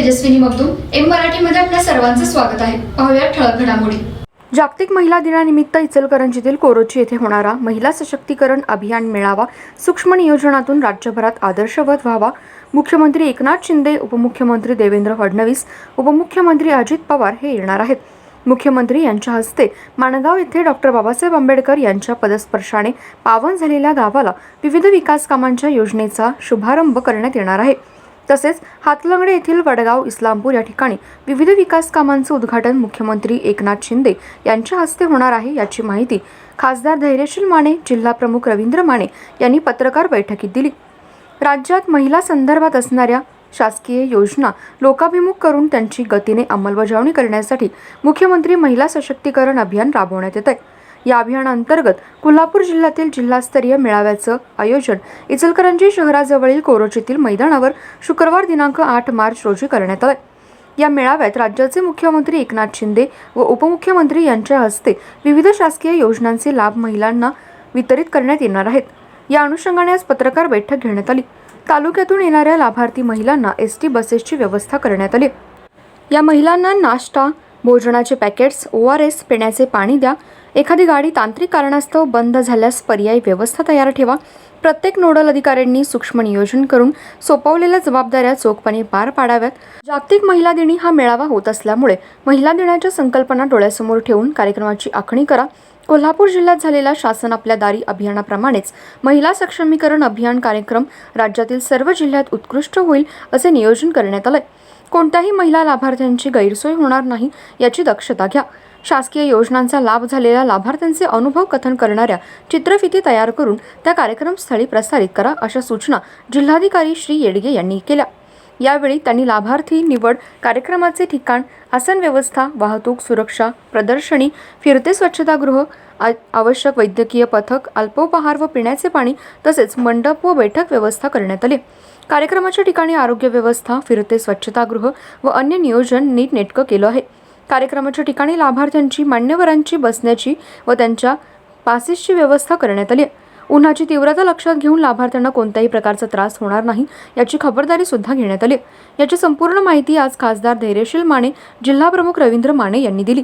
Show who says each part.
Speaker 1: Tejaswini Magdum M मराठीमध्ये आपल्या सर्वांचं स्वागत आहे. पाहूया ठळक घडामोडी.
Speaker 2: जागतिक महिला दिनानिमित्त इचलकरंजीतील कोरोची येथे होणारा महिला सशक्तीकरण अभियान मेळावा सूक्ष्म नियोजनातून राज्यभरात आदर्शवत व्हावा. मुख्यमंत्री एकनाथ शिंदे उपमुख्यमंत्री देवेंद्र फडणवीस उपमुख्यमंत्री अजित पवार हे येणार आहेत. मुख्यमंत्री यांच्या हस्ते माणगाव येथे डॉक्टर बाबासाहेब आंबेडकर यांच्या पदस्पर्शाने पावन झालेल्या गावाला विविध विकास कामांच्या योजनेचा शुभारंभ करण्यात येणार आहे. तसेच हातलंगडे येथील वडगाव इस्लामपूर या ठिकाणी विविध विकास कामांचं उद्घाटन मुख्यमंत्री एकनाथ शिंदे यांच्या हस्ते होणार आहे याची माहिती खासदार धैर्यशील माने जिल्हा प्रमुख रवींद्र माने यांनी पत्रकार बैठकीत दिली. राज्यात महिला संदर्भात असणाऱ्या शासकीय योजना लोकाभिमुख करून त्यांची गतीने अंमलबजावणी करण्यासाठी मुख्यमंत्री महिला सशक्तीकरण अभियान राबवण्यात येत आहे या अभियानांतर्गत कोल्हापूर जिल्ह्यातील जिल्हास्तरीय मेळाव्याचं आयोजन इचलकरंजी शहराजवळील कोरोचीतील मैदानावर शुक्रवार दिनांक आठ मार्च रोजी करण्यात आलं या मेळाव्यात राज्याचे मुख्यमंत्री एकनाथ शिंदे व उपमुख्यमंत्री यांच्या हस्ते विविध शासकीय योजनांचे लाभ महिलांना वितरित करण्यात येणार आहेत. या अनुषंगाने आज पत्रकार बैठक घेण्यात आली. तालुक्यातून येणाऱ्या लाभार्थी महिलांना एस टी बसेसची व्यवस्था करण्यात आली. या महिलांना नाश्ता भोजनाचे पॅकेट्स ओ आर एस पिण्याचे पाणी द्या एखादी गाडी तांत्रिक कारणास्तव बंद झाल्यास पर्यायी व्यवस्था तयार ठेवा. प्रत्येक नोडल अधिकाऱ्यांनी सूक्ष्म नियोजन करून सोपवलेल्या जबाबदाऱ्या चोखपणे पार पाडाव्यात. जागतिक महिला दिनी हा मेळावा होत असल्यामुळे महिला दिनाच्या संकल्पना डोळ्यासमोर ठेवून कार्यक्रमाची आखणी करा. कोल्हापूर जिल्ह्यात झालेला शासन आपल्या दारी अभियानाप्रमाणेच महिला सक्षमीकरण अभियान कार्यक्रम राज्यातील सर्व जिल्ह्यात उत्कृष्ट होईल असे नियोजन करण्यात आलंय. कोणत्याही महिला लाभार्थ्यांची गैरसोय होणार नाही याची दक्षता घ्या. शासकीय योजनांचा लाभ झालेल्या लाभार्थ्यांचे अनुभव कथन करणाऱ्या चित्रफिती तयार करून त्या कार्यक्रमस्थळी प्रसारित करा अशा सूचना जिल्हाधिकारी श्री येडगे यांनी केल्या. यावेळी त्यांनी लाभार्थी निवड कार्यक्रमाचे ठिकाण आसन व्यवस्था वाहतूक सुरक्षा प्रदर्शनी फिरते स्वच्छतागृह आवश्यक वैद्यकीय पथक अल्पोपहार व पिण्याचे पाणी तसेच मंडप व बैठक व्यवस्था करण्यात आली. कार्यक्रमाच्या ठिकाणी आरोग्य व्यवस्था फिरते स्वच्छतागृह व अन्य नियोजन नीटनेटकं केलं आहे. कार्यक्रमाच्या ठिकाणी लाभार्थ्यांची मान्यवरांची बसण्याची व त्यांच्या पासेसची व्यवस्था करण्यात आली आहे. उन्हाची तीव्रता लक्षात घेऊन लाभार्थ्यांना कोणत्याही प्रकारचा त्रास होणार नाही याची खबरदारी सुद्धा घेण्यात आली याची संपूर्ण माहिती आज खासदार धैर्यशील माने जिल्हाप्रमुख रवींद्र माने यांनी दिली.